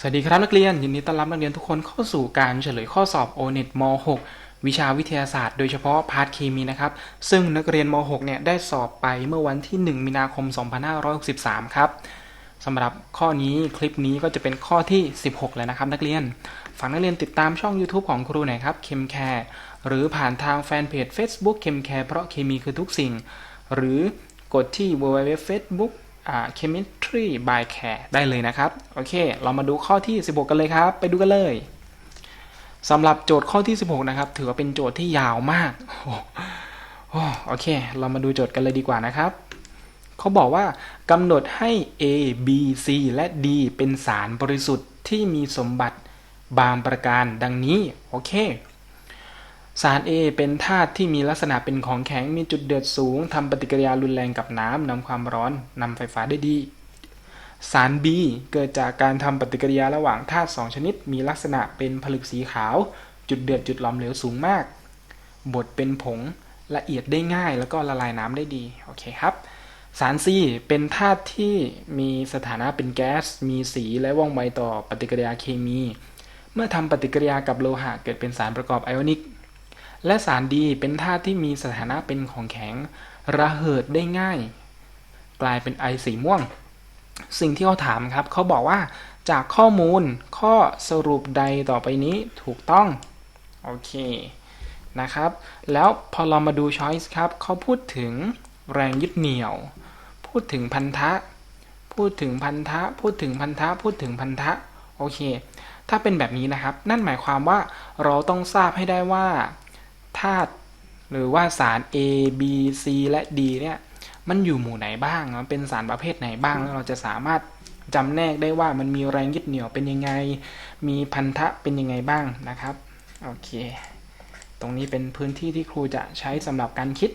สวัสดีครับนักเรียน ยินดีต้อนรับนักเรียนทุกคนเข้าสู่การเฉลยข้อสอบ O-NET ม .6 วิชาวิทยาศาสตร์โดยเฉพาะพาร์ทเคมีนะครับ ซึ่งนักเรียนม .6 เนี่ยได้สอบไปเมื่อวันที่ 1 มีนาคม 2563 ครับสำหรับข้อนี้คลิปนี้ก็จะเป็นข้อที่ 16 แล้วนะครับ นักเรียนฝากนักเรียนติดตามช่อง YouTube ของครูหน่อยครับเคมแคร์หรือผ่านทางแฟนเพจ Facebook เคมแคร์เพราะเคมีคือทุกสิ่ง หรือกดที่ www facebook chemistry by care ได้เลยนะครับ โอเค เรามาดูข้อที่ 16 กันเลยครับ ไปดูกันเลยสำหรับโจทย์ข้อที่ 16 นะครับ ถือว่าเป็นโจทย์ที่ยาวมากโอ้โอ้โอเค เรามาดูโจทย์กันเลยดีกว่านะครับเขาบอกว่ากำหนดให้ A B C และ D เป็นสารบริสุทธิ์ที่มีสมบัติบางประการดังนี้ โอเค สาร A เป็นธาตุที่มีลักษณะเป็นของแข็งมีจุดเดือดสูงทำปฏิกิริยารุนแรงกับน้ำนำความร้อนนำไฟฟ้าได้ดี สาร B เกิดจากการทำปฏิกิริยาระหว่างธาตุสองชนิด มีลักษณะเป็นผลึกสีขาว จุดเดือดจุดหลอมเหลวสูงมาก บดเป็นผงละเอียดได้ง่ายแล้วก็ละลายน้ำได้ดีโอเคครับ สาร C เป็นธาตุที่มีสถานะเป็นแก๊ส มีสีและว่องไวต่อปฏิกิริยาเคมี เมื่อทำปฏิกิริยากับโลหะเกิดเป็นสารประกอบไอออนิก และสารดีเป็นธาตุที่มีสถานะเป็นของแข็งระเหิดได้ง่าย กลายเป็นไอสีม่วง สิ่งที่เขาถามครับเขาบอกว่าจากข้อมูลข้อสรุปใดต่อไปนี้ถูกต้อง โอเคนะครับ แล้วพอเรามาดู choice ครับเขาพูดถึงแรงยึดเหนี่ยว พูดถึงพันธะ พูดถึงพันธะ พูดถึงพันธะ พูดถึงพันธะ โอเค ถ้าเป็นแบบนี้นะครับ นั่นหมายความว่าเราต้องทราบให้ได้ว่า ธาตุหรือว่าสาร A B C และ D เนี่ยมันอยู่หมู่ไหนบ้าง มันเป็นสารประเภทไหนบ้างแล้วเราจะสามารถจำแนกได้ว่ามันมีแรงยึดเหนี่ยวเป็นยังไง มีพันธะเป็นยังไงบ้างนะครับ โอเค ตรงนี้เป็นพื้นที่ที่ครูจะใช้สำหรับการคิด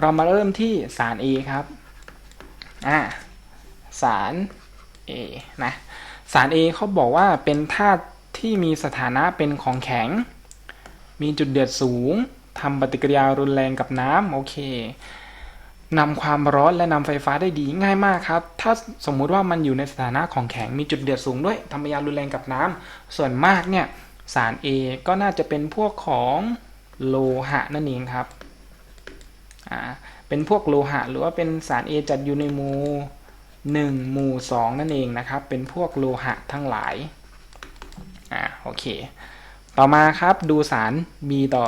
เรามาเริ่มที่สาร A ครับ อ่า สาร A นะ สาร A เขาบอกว่าเป็นธาตุที่มีสถานะเป็นของแข็ง มีจุดเดือดสูงทำปฏิกิริยารุนแรงกับน้ำโอเคนำความร้อนและนำไฟฟ้าได้ดีง่ายมากครับ ถ้าสมมุติว่ามันอยู่ในสถานะของแข็งมีจุดเดือดสูงด้วยทำปฏิกิริยารุนแรงกับน้ำส่วนมากเนี่ยสาร A ก็น่าจะเป็นพวกของโลหะนั่นเองครับอ่าเป็นพวกโลหะ หรือว่าเป็นสาร A จัดอยู่ในหมู่1หมู่2นั่นเองนะครับ เป็นพวกโลหะทั้งหลายอ่าโอเค ต่อมาครับดูสาร B ต่อ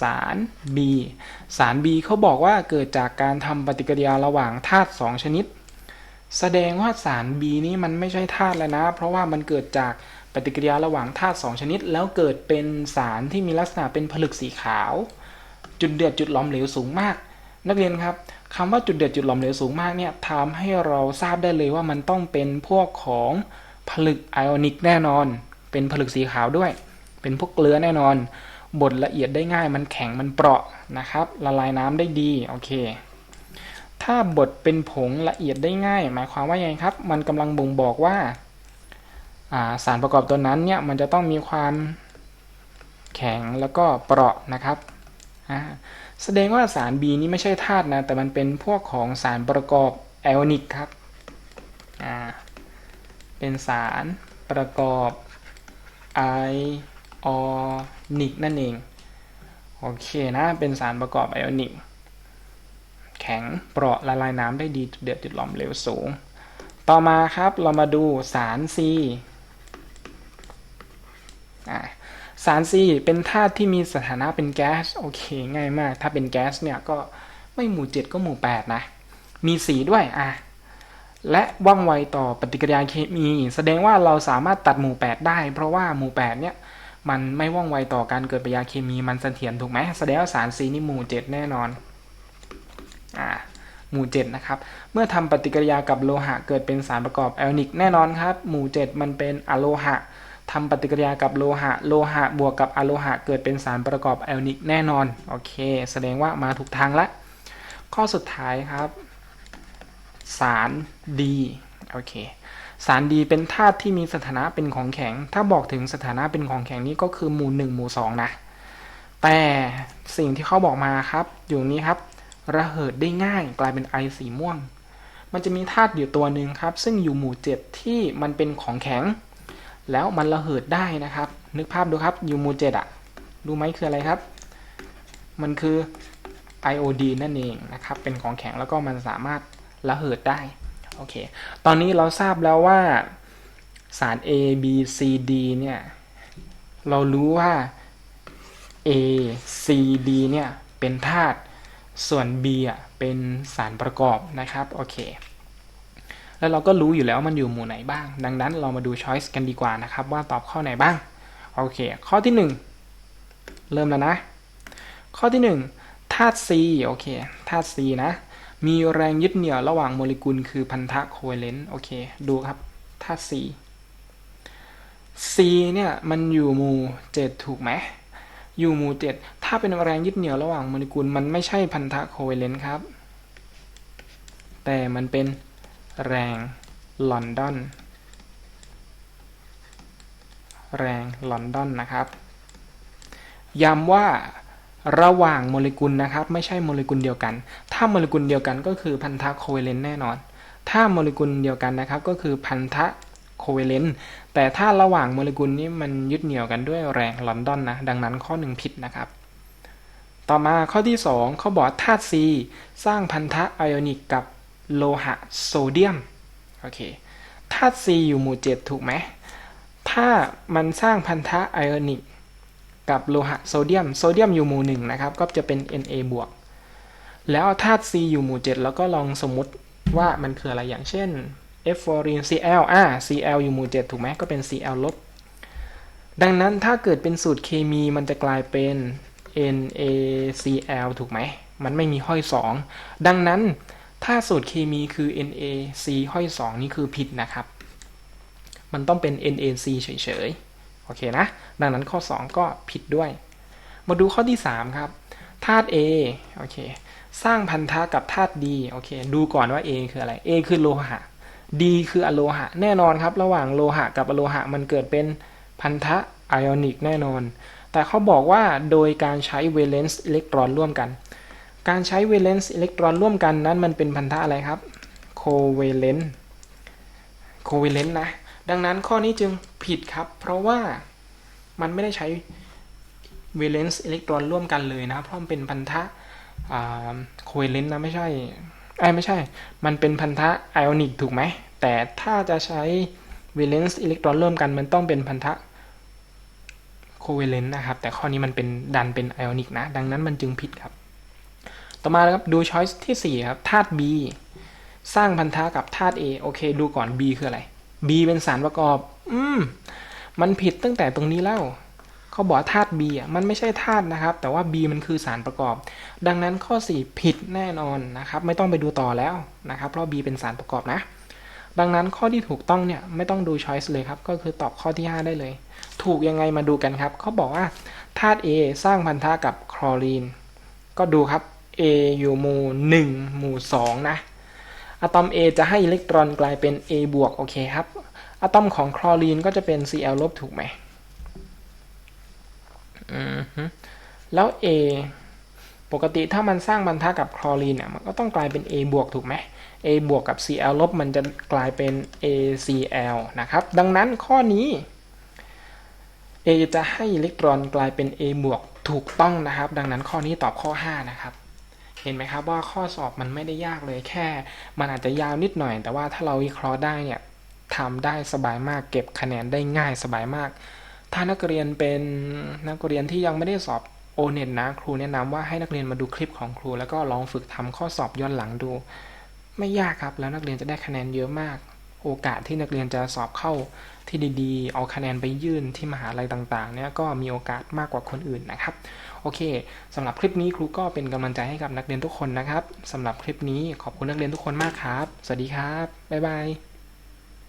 สาร B สาร B เขาบอกว่าเกิดจากการทำปฏิกิริยาระหว่างธาตุ2ชนิด แสดงว่าสาร B นี้มันไม่ใช่ธาตุแล้วนะ เพราะว่ามันเกิดจากปฏิกิริยาระหว่างธาตุ2ชนิด แล้วเกิดเป็นสารที่มีลักษณะเป็นผลึกสีขาว จุดเดือดจุดหลอมเหลวสูงมาก นักเรียนครับคำว่าจุดเดือดจุดหลอมเหลวสูงมากเนี่ยทำให้เราทราบได้เลยว่ามันต้องเป็นพวกของ ผลึกไอออนิกแน่นอน เป็นผลึกสีขาวด้วย เป็นพวกเกลือแน่นอน บดละเอียดได้ง่าย มันแข็ง มันเปราะนะครับ ละลายน้ำได้ดี โอเค ถ้าบดเป็นผงละเอียดได้ง่าย หมายความว่ายังไงครับ มันกำลังบ่งบอกว่าสารประกอบตัวนั้นเนี่ย มันจะต้องมีความแข็งแล้วก็เปราะนะครับแสดงว่าสาร B นี้ไม่ใช่ธาตุนะ แต่มันเป็นพวกของสารประกอบไอออนิกครับอ่า เป็นสารประกอบไอออนิกนั่นเอง โอเคนะ เป็นสารประกอบไอออนิก แข็งเปราะละลายน้ำได้ดีเดือดจุดหลอมเหลวสูง ต่อมาครับเรามาดูสาร C สาร C เป็นธาตุที่มีสถานะเป็นแก๊ส โอเค ง่ายมาก ถ้าเป็นแก๊สเนี่ยก็ไม่หมู่ 7 ก็หมู่ 8 นะ มีสีด้วย อะ และว่องไวต่อปฏิกิริยาเคมี แสดงว่าเราสามารถตัดหมู่ 8 ได้ เพราะว่าหมู่8เนี่ยมันไม่ว่องไวต่อการเกิดปฏิกิริยาเคมีมันเสถียรถูกไหมแสดงว่าสาร C นี่หมู่ 7 แน่นอนอ่าหมู่ 7 นะครับ เมื่อทำปฏิกิริยากับโลหะ เกิดเป็นสารประกอบไอออนิกแน่นอนครับ หมู่ 7 มันเป็นอะโลหะทำปฏิกิริยากับโลหะ โลหะ บวกกับอะโลหะ เกิดเป็นสารประกอบไอออนิกแน่นอน โอเค แสดงว่ามาถูกทางละ ข้อสุดท้ายครับ สารดีโอเคสารดีเป็นธาตุที่มีสถานะเป็นของแข็ง ถ้าบอกถึงสถานะเป็นของแข็งนี้ก็คือหมู่หนึ่งหมู่สองนะ แต่สิ่งที่เขาบอกมาครับ อยู่นี้ครับ ระเหิดได้ง่ายกลายเป็นไอสีม่วง มันจะมีธาตุอยู่ตัวหนึ่งครับ ซึ่งอยู่หมู่เจ็ดที่มันเป็นของแข็ง แล้วมันระเหิดได้นะครับ นึกภาพดูครับ อยู่หมู่เจ็ดอะรู้ไหมคืออะไรครับ มันคือไอโอดีนั่นเองนะครับ เป็นของแข็งแล้วก็มันสามารถ ระเหิดได้โอเคตอนนี้เราทราบแล้วว่าสาร A B C D เนี่ยเรารู้ว่า A C D เนี่ยเป็นธาตุส่วน B อะเป็นสารประกอบนะครับโอเคแล้วเราก็รู้อยู่แล้วมันอยู่หมู่ไหนบ้าง ดังนั้นเรามาดู choice กันดีกว่านะครับว่าตอบข้อไหนบ้างโอเค ข้อที่ 1 เริ่มแล้วนะ ข้อที่ 1ธาตุ C โอเคธาตุ C นะ มีแรงยึดเหนี่ยวระหว่างโมเลกุลคือพันธะโคเวเลนต์โอเค ดูครับธาตุ C C เนี่ยมันอยู่หมู่7ถูกไหมอยู่หมู่7ถ้าเป็นแรงยึดเหนี่ยวระหว่างโมเลกุลมันไม่ใช่พันธะโคเวเลนต์ครับ แต่มันเป็นแรงลอนดอน แรงลอนดอนนะครับย้ำว่า ระหว่างโมเลกุลนะครับ ไม่ใช่โมเลกุลเดียวกัน ถ้าโมเลกุลเดียวกันก็คือพันธะโคเวเลนต์แน่นอน ถ้าโมเลกุลเดียวกันนะครับ ก็คือพันธะโคเวเลนต์แต่ถ้าระหว่างโมเลกุลนี้มันยึดเหนี่ยวกันด้วยแรงลอนดอนนะ ดังนั้นข้อหนึ่งผิดนะครับ ต่อมาข้อที่ 2 เขาบอกธาตุ C สร้างพันธะไอออนิกกับโลหะโซเดียม โอเค ธาตุ C อยู่หมู่ 7 ถูกไหม ถ้ามันสร้างพันธะไอออนิก กับโลหะโซเดียม โซเดียมอยู่หมู่1นะครับ ก็จะเป็น Na บวก แล้วธาตุ C อยู่หมู่ 7 แล้วก็ลองสมมุติว่ามันคืออะไรอย่างเช่น F fluorine Cl อ่า Cl อยู่หมู่ 7 ถูกไหมก็เป็น Cl ลบ ดังนั้นถ้าเกิดเป็นสูตรเคมีมันจะกลายเป็น NaCl ถูกไหม มันไม่มีห้อย 2 ดังนั้นถ้าสูตรเคมีคือ NaC ห้อย 2 นี่คือผิดนะครับ มันต้องเป็น NaC เฉยๆ เคนะ ดังนั้นข้อ 2 ก็ผิดด้วย มาดูข้อที่ 3 ครับธาตุ A โอเค สร้างพันธะกับธาตุ D โอเค ดูก่อนว่า A คืออะไร A คือโลหะ D คืออะโลหะ แน่นอนครับ ระหว่างโลหะกับอะโลหะมันเกิดเป็นพันธะไอออนิกแน่นอน แต่เขาบอกว่าโดยการใช้เวเลนซ์อิเล็กตรอนร่วมกัน การใช้เวเลนซ์อิเล็กตรอนร่วมกันนั้นมันเป็นพันธะอะไรครับโคเวเลนต์โคเวเลนต์นะ ดังนั้นข้อนี้จึงผิดครับ เพราะว่ามันไม่ได้ใช้เวเลนซ์อิเล็กตรอนร่วมกันเลยนะครับ เพราะมันเป็นพันธะโคเวเลนต์นะไม่ใช่ไอ้ไม่ใช่ มันเป็นพันธะไอออนิกถูกไหม แต่ถ้าจะใช้เวเลนซ์อิเล็กตรอนร่วมกัน มันต้องเป็นพันธะโคเวเลนต์นะครับ แต่ข้อนี้มันเป็นดันเป็นไอออนิกนะ ดังนั้นมันจึงผิดครับ ต่อมาครับดูช้อยส์ที่ 4 ครับธาตุ B สร้างพันธะกับธาตุ A โอเค ดูก่อน B คืออะไร B เป็นสารประกอบ อืม มันผิดตั้งแต่ตรงนี้แล้วเขาบอกธาตุ B อะ มันไม่ใช่ธาตุนะครับ แต่ว่า B มันคือสารประกอบ ดังนั้นข้อ 4 ผิดแน่นอนนะครับ ไม่ต้องไปดูต่อแล้วนะครับ เพราะ B เป็นสารประกอบนะ ดังนั้นข้อที่ถูกต้องเนี่ยไม่ต้องดูช้อยส์เลยครับ ก็คือตอบข้อที่ 5 ได้เลย ถูกยังไงมาดูกันครับ เขาบอกว่าธาตุ A สร้างพันธะกับคลอรีน ก็ดูครับ A อยู่หมู่1หมู่2นะ อะตอม A จะให้อิเล็กตรอนกลายเป็น A บวกโอเคครับ อะตอมของคลอรีนก็จะเป็น Cl ลบถูกไหมอืมฮึแล้ว A ปกติถ้ามันสร้างพันธะกับคลอรีนเนี่ยมันก็ต้องกลายเป็น A บวกถูกไหม A บวกกับ Cl ลบมันจะกลายเป็น ACl นะครับ ดังนั้นข้อนี้ A จะให้อิเล็กตรอนกลายเป็น A บวกถูกต้องนะครับ ดังนั้นข้อนี้ตอบข้อ 5 นะครับ เห็นไหมครับว่าข้อสอบมันไม่ได้ยากเลยแค่ มันอาจจะยาวนิดหน่อย แต่ว่าถ้าเราวิเคราะห์ได้เนี่ยทำได้สบายมากเก็บคะแนนได้ง่ายสบายมาก ถ้านักเรียนเป็นนักเรียนที่ยังไม่ได้สอบโอเน็ตนะครูแนะนำว่าให้นักเรียนมาดูคลิปของครู แล้วก็ลองฝึกทำข้อสอบย้อนหลังดู ไม่ยากครับแล้วนักเรียนจะได้คะแนนเยอะมาก โอกาสที่นักเรียนจะสอบเข้าที่ดีๆ เอาคะแนนไปยื่นที่มหาลัยต่างๆ เนี่ยก็มีโอกาสมากกว่าคนอื่นนะครับ โอเคสำหรับคลิปนี้ครูก็เป็นกำลังใจให้กับนักเรียนทุกคนนะครับสำหรับคลิปนี้ขอบคุณนักเรียนทุกคนมากครับ สวัสดีครับ บ๊ายบาย